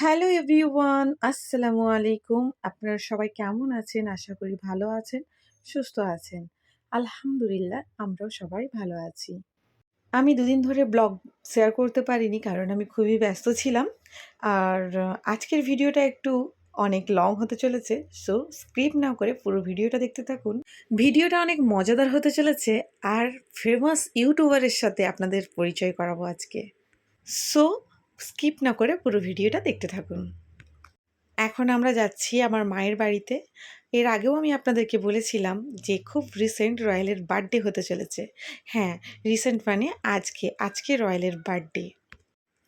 Hello everyone, আসসালামু আলাইকুম। আপনারা সবাই কেমন আছেন? আশা করি ভালো আছেন, সুস্থ আছেন। আলহামদুলিল্লাহ, আমরাও সবাই ভালো আছি। আমি দুদিন ধরে ব্লগ শেয়ার করতে পারিনি কারণ আমি খুবই ব্যস্ত ছিলাম। আর আজকের ভিডিওটা একটু অনেক লং হতে চলেছে, সো স্ক্রিপ্ট না করে পুরো ভিডিওটা দেখতে থাকুন। ভিডিওটা অনেক মজাদার হতে চলেছে আর ফেমাস ইউটিউবারের সাথে আপনাদের পরিচয় করাবো আজকে। সো স্কিপ না করে পুরো ভিডিওটা দেখতে থাকুন। এখন আমরা যাচ্ছি আমার মায়ের বাড়িতে। এর আগেও আমি আপনাদেরকে বলেছিলাম যে খুব রিসেন্ট রয়্যালের বার্থডে হতে চলেছে। হ্যাঁ রিসেন্ট মানে আজকে আজকে রয়্যালের বার্থডে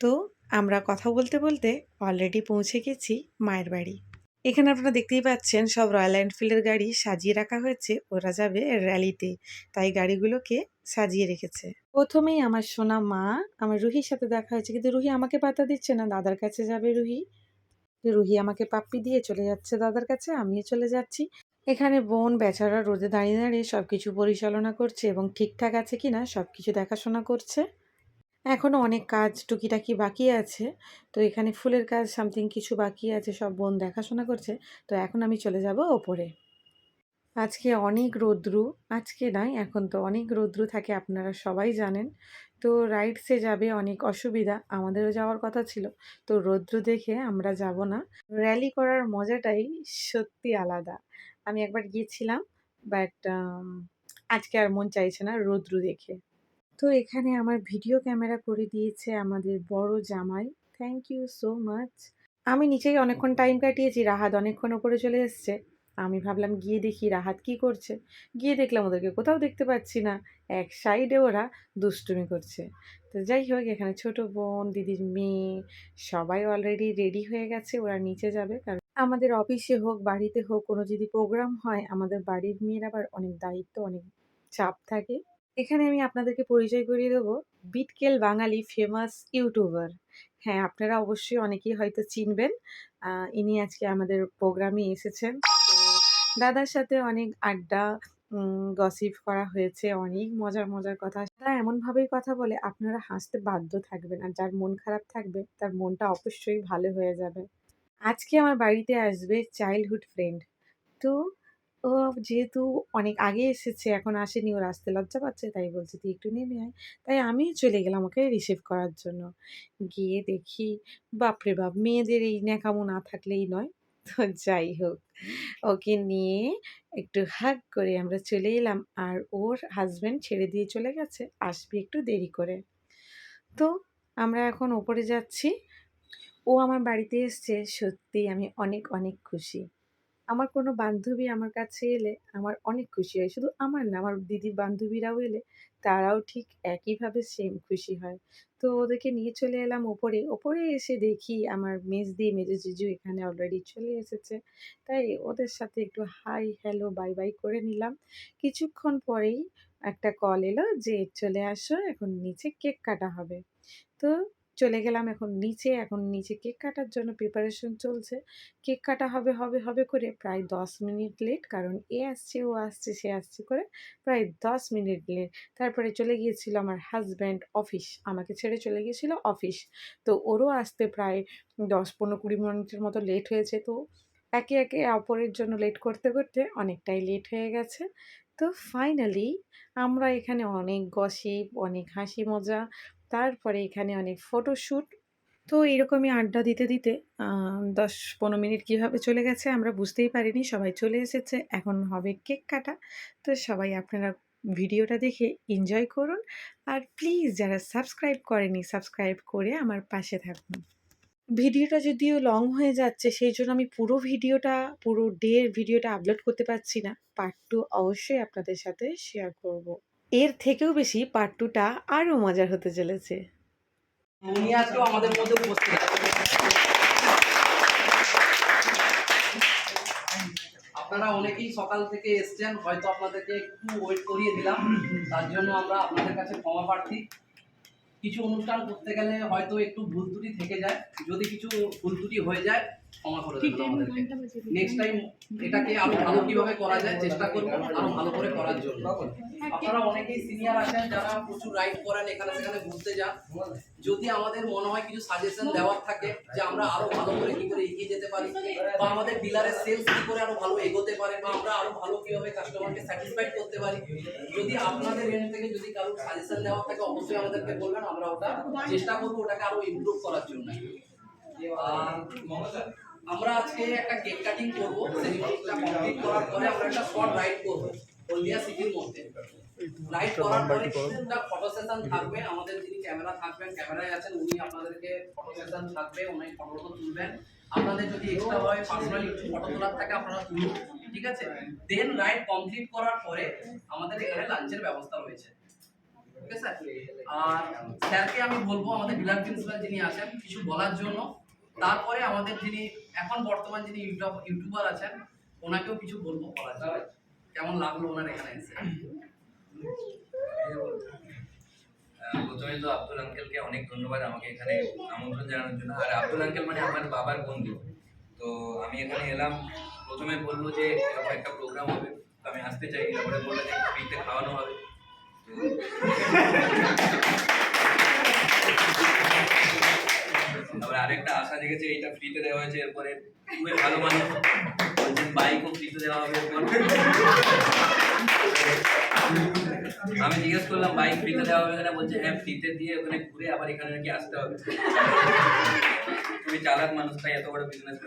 তো আমরা কথা বলতে বলতে অলরেডি পৌঁছে গেছি মায়ের বাড়ি। এখানে আপনারা দেখতেই পাচ্ছেন, সব রয়্যাল এনফিল্ডের গাড়ি সাজিয়ে রাখা হয়েছে। ওরা যাবে র্যালিতে তাই গাড়িগুলোকে সাজিয়ে রেখেছে। প্রথমেই আমার সোনা মা, আমার রুহির সাথে দেখা হয়েছে। কিন্তু রুহি আমাকে পাতা দিচ্ছে না। দাদার কাছে যাবে রুহি। রুহি আমাকে পাপ্পি দিয়ে চলে যাচ্ছে দাদার কাছে। আমিও চলে যাচ্ছি। এখানে বোন, বেচারা রোদে দাঁড়িয়ে দাঁড়িয়ে সব কিছু পরিচালনা করছে এবং ঠিকঠাক আছে কি না সব কিছু দেখাশোনা করছে। এখনও অনেক কাজ টুকিটাকি বাকি আছে। তো এখানে ফুলের কাজ, সামথিং কিছু বাকি আছে, সব বোন দেখাশোনা করছে। তো এখন আমি চলে যাব ওপরে। আজকে অনেক রৌদ্রু, আজকে নাই এখন তো অনেক রৌদ্রু থাকে, আপনারা সবাই জানেন। তো রাইডসে যাবে অনেক অসুবিধা, আমাদেরও যাওয়ার কথা ছিল। তো রৌদ্রু দেখে আমরা যাব না। র্যালি করার মজাটাই সত্যি আলাদা। আমি একবার গিয়েছিলাম, বাট আজকে আর মন চাইছে না রৌদ্রু দেখে। তো এখানে আমার ভিডিও ক্যামেরা করে দিয়েছে আমাদের বড় জামাই। থ্যাংক ইউ সো মাচ আমি নিচেই অনেকক্ষণ টাইম কাটিয়েছি রাহাত অনেকক্ষণ ওপরে চলে এসছে। আমি ভাবলাম গিয়ে দেখি রাহাত কি করছে। গিয়ে দেখলাম ওদেরকে কোথাও দেখতে পাচ্ছি না। এক সাইডে ওরা দুষ্টুমি করছে। তো যাই হোক এখানে ছোট বোন দিদির মেয়ে সবাই অলরেডি রেডি হয়ে গেছে ওরা নিচে যাবে। কারণ আমাদের অফিসে হোক বাড়িতে হোক কোনো যদি প্রোগ্রাম হয় আমাদের বাড়ির মেয়ের আবার অনেক দায়িত্ব অনেক চাপ থাকে। এখানে আমি আপনাদেরকে পরিচয় করিয়ে দেবো। বিটকেল বাঙালি ফেমাস ইউটিউবার হ্যাঁ আপনারা অবশ্যই অনেকেই হয়তো চিনবেন। ইনি আজকে আমাদের প্রোগ্রামে এসেছেন। দাদার সাথে অনেক আড্ডা গসিপ করা হয়েছে, অনেক মজার মজার কথা। তারা এমনভাবেই কথা বলে, আপনারা হাসতে বাধ্য থাকবেন। আর যার মন খারাপ থাকবে, তার মনটা অবশ্যই ভালো হয়ে যাবে। আজকে আমার বাড়িতে আসবে চাইল্ডহুড ফ্রেন্ড তো ও যেহেতু অনেক আগে এসেছে, এখন আসেনি, ওর আসতে লজ্জা পাচ্ছে, তাই বলছে, তুই একটু নেমে আয়। তাই আমি চলে গেলাম ওকে রিসিভ করার জন্য। গিয়ে দেখি, বাপরে বাপ, মেয়েদের এই ন্যাকামো না থাকলেই নয়। তো যাই হোক, ওকে নিয়ে একটু হাগ করে আমরা চলে এলাম, আর ওর হাজব্যান্ড ছেড়ে দিয়ে চলে গেছে, আসবি একটু দেরি করে। তো আমরা এখন ওপরে যাচ্ছি। ও আমার বাড়িতে এসছে সত্যি আমি অনেক অনেক খুশি। আমার কোনো বান্ধবী আমার কাছে এলে আমার অনেক খুশি হয়। শুধু আমার না, আমার দিদির বান্ধবীরাও এলে তারাও ঠিক একইভাবে সেম খুশি হয়। তো ওদেরকে নিয়ে চলে এলাম ওপরে। ওপরে এসে দেখি আমার মেজ মেজদি মেজো জিজু এখানে অলরেডি চলে এসেছে। তাই ওদের সাথে একটু হাই হ্যালো বাই বাই করে নিলাম। কিছুক্ষণ পরেই একটা কল এলো যে, চলে আসো, এখন নিচে কেক কাটা হবে। তো চলে গেলাম এখন নিচে। এখন নিচে কেক কাটার জন্য প্রিপারেশন চলছে। কেক কাটা হবে হবে হবে করে প্রায় দশ মিনিট লেট কারণ এ আসছে, ও আসছে, সে আসছে করে প্রায় দশ মিনিট লেট তারপরে চলে গিয়েছিল আমার হাজব্যান্ড অফিস আমাকে ছেড়ে চলে গিয়েছিল অফিস তো ওরও আসতে প্রায় দশ, পনেরো, কুড়ি মিনিটের মতো লেট হয়েছে। তো একে একে অপরের জন্য লেট করতে করতে অনেকটাই লেট হয়ে গেছে। তো ফাইনালি আমরা এখানে অনেক গসিপ অনেক হাসি মজা তারপরে এখানে অনেক ফটোশ্যুট। তো এরকমই আড্ডা দিতে দিতে দশ পনেরো মিনিট কীভাবে চলে গেছে আমরা বুঝতেই পারিনি, সবাই চলে এসেছে, এখন হবে কেক কাটা। তো সবাই আপনারা ভিডিওটা দেখে এনজয় করুন। আর প্লিজ যারা সাবস্ক্রাইব করেনি সাবস্ক্রাইব করে আমার পাশে থাকুন। ভিডিওটা যদিও লং হয়ে যাচ্ছে, সেই জন্য আমি পুরো ভিডিওটা, পুরো ডের ভিডিওটা আপলোড করতে পারছি না। পার্ট টু অবশ্যই আপনাদের সাথে শেয়ার করব। এর থেকেও বেশি পার্ট টুটা আরও মজার হতে চলেছে। উনি আমাদের মধ্যে আপনারা অনেকেই সকাল থেকে এসছেন, হয়তো আপনাদেরকে একটু ওয়েট করিয়ে দিলাম। তার জন্য আমরা আপনাদের কাছে ক্ষমা প্রার্থী। কিছু অনুষ্ঠান করতে গেলে হয়তো একটু ভুল ত্রুটি থেকে যায়। যদি কিছু ভুল ত্রুটি হয়ে যায় ক্ষমা করে দেবেন আমাদেরকে। নেক্সট টাইম এটাকে আরও ভালো কীভাবে করা যায় চেষ্টা করব আরও ভালো করে করার জন্য। আপনারা অনেকেই সিনিয়র আছেন যারা প্রচুর রাইড করেন এখানে সেখানে ঘুরতে যান। যদি আমাদের মনে হয় কিছু সাজেশন দেওয়ার থাকে যে আমরা আরও ভালো করে কি করে এগিয়ে যেতে পারি বা আমাদের ডিলারের সেলস কি করে আরও ভালো এগোতে পারে বা আমরা আরও ভালো কীভাবে কাস্টমারকে স্যাটিসফাইড করতে পারি যদি আপনাদের এন্ড থেকে যদি কারও সাজেশন দেওয়ার থাকে অবশ্যই আমাদেরকে বলবেন আমরা ওটা চেষ্টা করব ওটাকে আরও ইমপ্রুভ করার জন্য। আর আমরা আজকে একটা কেক কাটিং করব। সেই কেকটা কমপ্লিট করার পরে আমরা একটা শর্ট রাইড করব হলদিয়া সিটির মধ্যে। রাইড করার পরে একটা ফটো সেশন থাকবে। আমাদের যিনি ক্যামেরা থাকবেন ক্যামেরায় আছেন উনি আপনাদেরকে ফটো সেশন থাকবে উনি ফটো তুলবেন। আপনাদের যদি এক্সট্রা হয় পার্সোনালি একটু ফটো তোলার থাকে আপনারা তুলুন ঠিক আছে? দেন রাইড কমপ্লিট করার পরে আমাদের এখানে লাঞ্চের ব্যবস্থা রয়েছে। ঠিক আছে? আর স্যারকে আমি বলব আমাদের ডিলার প্রিন্সিপাল যিনি আছেন কিছু বলার জন্য। তারপরে আমাদের যিনি এখন বর্তমান যিনি ইউটিউব ইউটিউবার আছেন, ওনাকেও কিছু বলব বলার জন্য। কেমন লাগল ওনার এখানে এসে? প্রথমে তো আব্দুল আঙ্কেলকে অনেক ধন্যবাদ আমাকে এখানে আমন্ত্রণ জানানোর জন্য। আর আব্দুল আঙ্কেল মানে আমার বাবার বন্ধু। তো আমি এখানে এলাম। প্রথমে বলল যে, এরকম একটা প্রোগ্রাম হবে। আমি আসতে চাই তারপরে বলল যে ফ্রিতে খাওয়ানো হবে। আরেকটা আশা জেগেছে এইটা ফ্রিতে দেওয়া হয়েছে, এরপরে খুবই ভালো মানুষ বলছেন বাইকও ফ্রিতে দেওয়া হবে আমি জিজ্ঞেস করলাম বাইক ফ্রিতে দেওয়া হবে কিনা? বলছে হ্যাঁ ফ্রিতে দিয়ে ওখানে ঘুরে আবার এখানে নাকি আসতে হবে। তুমি চালাক মানুষ, তাই এত বড় বিজনেস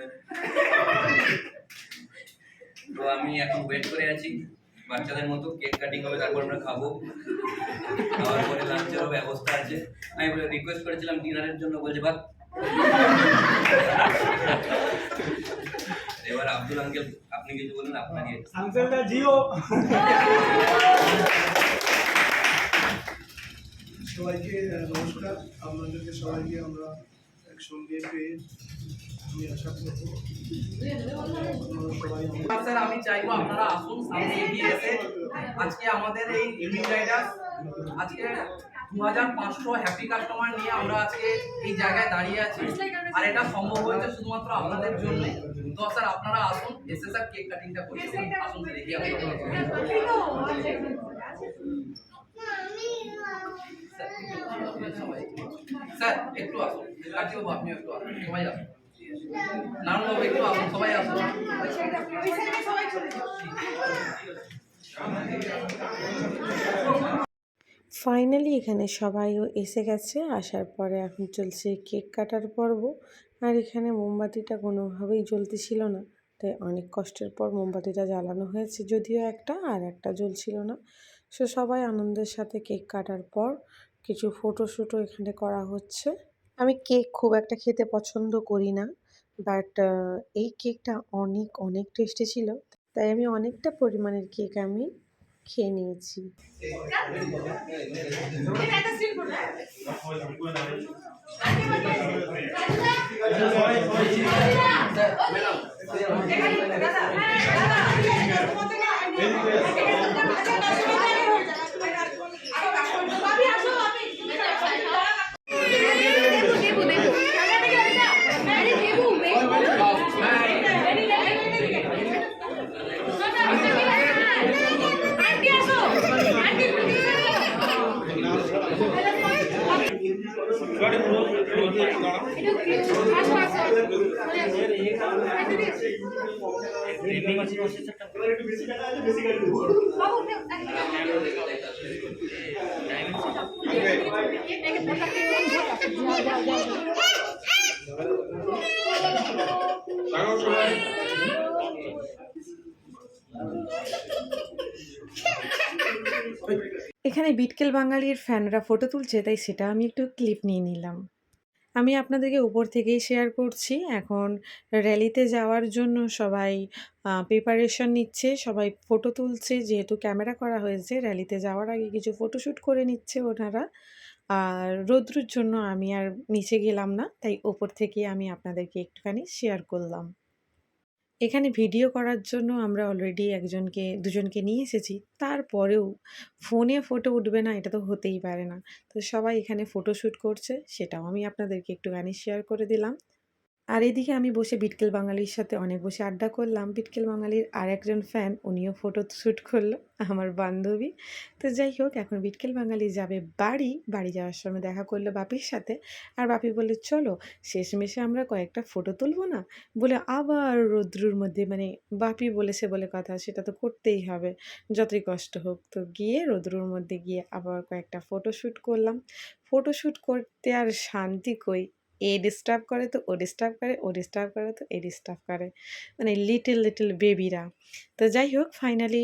তো আমি এখন ওয়েট করে আছি, বাচ্চাদের মতো কেক কাটিং হবে, তারপর আমরা খাব। খাওয়ার পরে লাঞ্চেরও ব্যবস্থা আছে। আমি রিকোয়েস্ট করেছিলাম ডিনারের জন্য, বলছে বাদ এবার আব্দুল আঙ্কেল আপনি কিছু বলুন আপনাকে আঙ্কেলটা জিও। সবাইকে নমস্কার। আপনাদেরকে সবাইকে আমরা একসঙ্গে পেয়ে আমি আশা করব স্যার আমি চাইব আপনারা আসুন সামনে এগিয়ে এসে। আজকে আমাদের এই ইভিনিং রাইডার আজকে দু হাজার পাঁচশো হ্যাপি কাস্টমার নিয়ে আমরা আজকে এই জায়গায় দাঁড়িয়ে আছি। আর এটা সম্ভব হয়েছে শুধুমাত্র আপনাদের জন্য। তো স্যার, আপনারা আসুন এসে স্যার কেক কাটিংটা করি আসুন সবাই স্যার, একটু আসুন। বাবু আপনি একটু আসুন। সবাই আসুন। নারায়ণ বাবু, একটু আসুন। সবাই আসুন। ফাইনালি এখানে সবাইও এসে গেছে। আসার পরে এখন চলছে কেক কাটার পর্ব। আর এখানে মোমবাতিটা কোনোভাবেই জ্বলতেছিল না। তাই অনেক কষ্টের পর মোমবাতিটা জ্বালানো হয়েছে। যদিও একটা আর একটা জ্বলছিল না। সো সবাই আনন্দের সাথে কেক কাটার পর কিছু ফটোশ্যুটও এখানে করা হচ্ছে। আমি কেক খুব একটা খেতে পছন্দ করি না। বাট এই কেকটা অনেক অনেক টেস্টি ছিল। তাই আমি অনেকটা পরিমাণের কেক আমি খেয়ে নিয়েছি। এখানে বিটকেল বাঙালির ফ্যানরা ফটো তুলছে তাই সেটা আমি একটু ক্লিপ নিয়ে নিলাম। আমি আপনাদেরকে উপর থেকেই শেয়ার করছি। এখন র্যালিতে যাওয়ার জন্য সবাই প্রিপারেশন নিচ্ছে, সবাই ফটো তুলছে। যেহেতু ক্যামেরা করা হয়েছে র্যালিতে যাওয়ার আগে কিছু ফটোশ্যুট করে নিচ্ছে ওনারা। আর রৌদ্রুর জন্য আমি আর নিচে গেলাম না, তাই ওপর থেকে আমি আপনাদেরকে একটুখানি শেয়ার করলাম। এখানে ভিডিও করার জন্য আমরা অলরেডি একজনকে, দুজনকে নিয়ে এসেছি। তারপরেও ফোনে ফটো উঠবে না, এটা তো হতেই পারে না। তো সবাই এখানে ফটোশ্যুট করছে, সেটাও আমি আপনাদেরকে একটুখানি শেয়ার করে দিলাম। আর এদিকে আমি বসে বিটকেল বাঙালির সাথে অনেক বসে আড্ডা করলাম। বিটকেল বাঙালির আর একজন ফ্যান উনিও ফটো শ্যুট করল, আমার বান্ধবী। তো যাই হোক, এখন বিটকেল বাঙালি যাবে বাড়ি। বাড়ি যাওয়ার সময় দেখা করল বাপির সাথে। আর বাপি বললে, চলো, শেষমেশে আমরা কয়েকটা ফটো তুলবো না? বলে, আবার রৌদ্রুর মধ্যে। মানে বাপি বলেছে বলে কথা, সেটা তো করতেই হবে, যতই কষ্ট হোক। তো গিয়ে রৌদ্রুর মধ্যে গিয়ে আবার কয়েকটা ফটো শ্যুট করলাম। ফটো শ্যুট করতে আর শান্তি কই? এ ডিস্টার্ব করে তো, ও ডিস্টার্ব করে, ও ডিস্টার্ব করে তো, এ ডিস্টার্ব করে। মানে লিটল লিটল বেবিরা তো যাই হোক ফাইনালি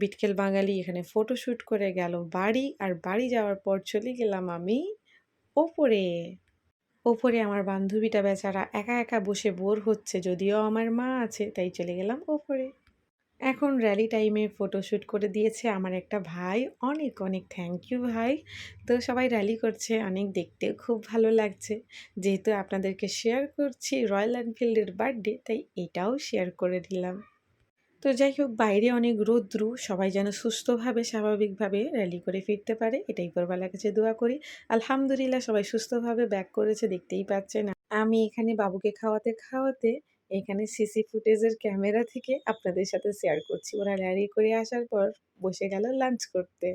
বিটকেল বাঙালি এখানে ফটোশ্যুট করে গেল বাড়ি আর বাড়ি যাওয়ার পর চলে গেলাম আমি ওপরে। ওপরে আমার বান্ধবীটা বেচারা একা একা বসে বোর হচ্ছে, যদিও আমার মা আছে, তাই চলে গেলাম ওপরে। এখন র্যালি টাইমে ফটোশ্যুট করে দিয়েছে আমার একটা ভাই। অনেক অনেক থ্যাংক ইউ ভাই। তো সবাই র্যালি করছে অনেক দেখতেও খুব ভালো লাগছে। যেহেতু আপনাদেরকে শেয়ার করছি রয়্যাল এনফিল্ডের বার্থডে তাই এটাও শেয়ার করে দিলাম। তো যাই হোক, বাইরে অনেক রৌদ্রু, সবাই যেন সুস্থভাবে, স্বাভাবিকভাবে র্যালি করে ফিরতে পারে, এটাই পরবেলার কাছে দোয়া করি। আলহামদুলিল্লাহ সবাই সুস্থভাবে ব্যাক করেছে, দেখতেই পাচ্ছেন। আমি এখানে বাবুকে খাওয়াতে খাওয়াতে এখানে সিসি ফুটেজের ক্যামেরা থেকে আপনাদের সাথে শেয়ার করছি। ওরা র্যালি করে আসার পর বসে গেল লাঞ্চ করতে।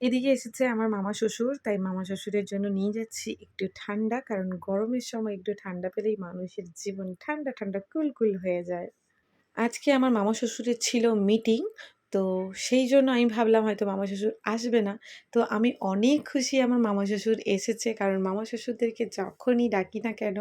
এদিকে এসেছে আমার মামা শ্বশুর, তাই মামা শ্বশুরের জন্য নিয়ে যাচ্ছি একটু ঠান্ডা, কারণ গরমের সময় একটু ঠান্ডা পেলেই মানুষের জীবন ঠান্ডা ঠান্ডা, কুলকুল হয়ে যায়। আজকে আমার মামা শ্বশুরের ছিল মিটিং তো সেই জন্য আমি ভাবলাম হয়তো মামা শ্বশুর আসবে না। তো আমি অনেক খুশি আমার মামা শ্বশুর এসেছে, কারণ মামা শ্বশুরদেরকে যখনই ডাকি না কেন,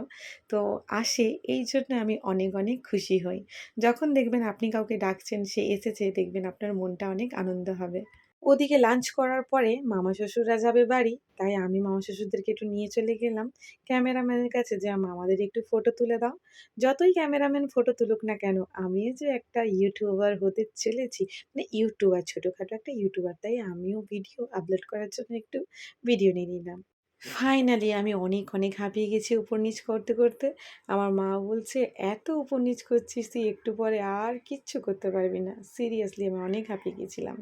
তো আসে, এই জন্য আমি অনেক অনেক খুশি হই। যখন দেখবেন আপনি কাউকে ডাকছেন, সে এসেছে, দেখবেন আপনার মনটা অনেক আনন্দ হবে। ওদিকে লাঞ্চ করার পরে মামা শ্বশুররা যাবে বাড়ি, তাই আমি মামা শ্বশুরদেরকে একটু নিয়ে চলে গেলাম। ক্যামেরাম্যানের কাছে যে মামাদের একটু ফটো তুলে দাও। যতই ক্যামেরাম্যান ফটো তুলুক না কেন আমিও যে একটা ইউটিউবার হতে চলেছি মানে ইউটিউবার ছোটোখাটো একটা ইউটিউবার তাই আমিও ভিডিও আপলোড করার জন্য একটু ভিডিও নিয়ে নিলাম। ফাইনালি আমি অনেক অনেক হাঁপিয়ে গেছি উপর নিচ করতে করতে। আমার মা বলছে, এত উপর নিচ করছিস তুই, একটু পরে আর কিচ্ছু করতে পারবি না। সিরিয়াসলি আমি অনেক হাঁপিয়ে গেছিলাম।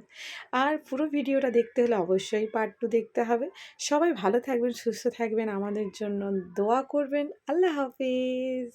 আর পুরো ভিডিওটা দেখতে হলে অবশ্যই পার্ট টু দেখতে হবে। সবাই ভালো থাকবেন, সুস্থ থাকবেন। আমাদের জন্য দোয়া করবেন। আল্লাহ হাফিজ।